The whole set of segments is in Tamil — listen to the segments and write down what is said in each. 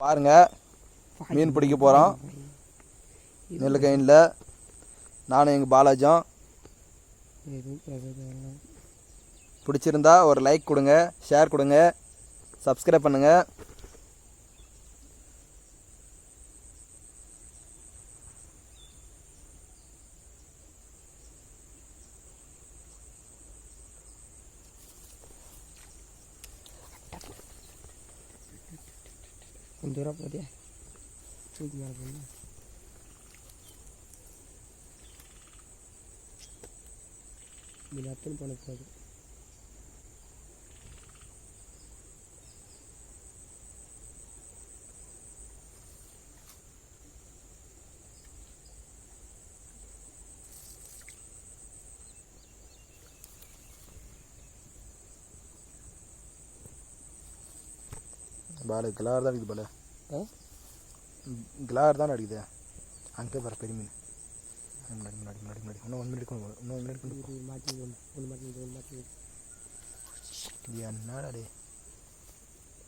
பாருங்க. மீன் பிடிக்க போகிறோம் நெல்லுக்கைனில் நானும் எங்கள் பாலாஜும் பிடிச்சிருந்தா ஒரு லைக் கொடுங்க ஷேர் கொடுங்க சப்ஸ்கிரைப் பண்ணுங்க. கொஞ்சம் தூரம் போதியா தூக்கி மேலே போய் மீன் அத்தனை பண்ண போகுது பாலு கிளார் தான் அடிக்குது பாலு கிளார் தான் அடிக்குது அங்கே பாரு பெரிய மீன் முன்னாடி முன்னாடி முன்னாடி முன்னாடி இன்னும் ஒன் மினிட் இன்னும் ஒன் மினிட் கொண்டு மாட்டி ஒன்று மாட்டி ஒன்று மாட்டி இது என்னடா டே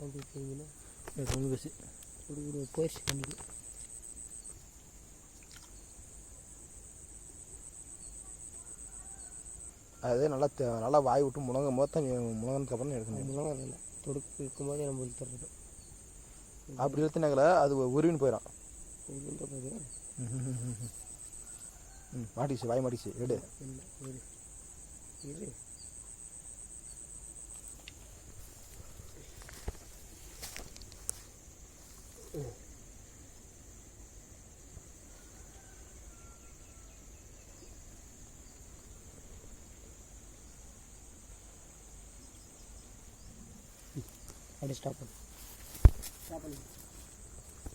ஒன்று பேசு ஒரு ஒரு போயிடுச்சு கண்டிக்கு அது நல்லா நல்லா வாய் விட்டு முழங்கும் போது தான் முழங்கினதுக்கு அப்புறம் எடுக்க முடியும் அதெல்லாம் இல்லை தொடுக்கு இருக்கும்போதே நம்ம இழுத்துறது அப்படி இழுத்துனாங்கள அது உருவின்னு போயிடும் போது ம் மாட்டிச்சு வாய் மாட்டிச்சு எடு. இல்லை அப்படியே ஸ்டாப் பண்ணு. ஸ்டாப் பண்ணு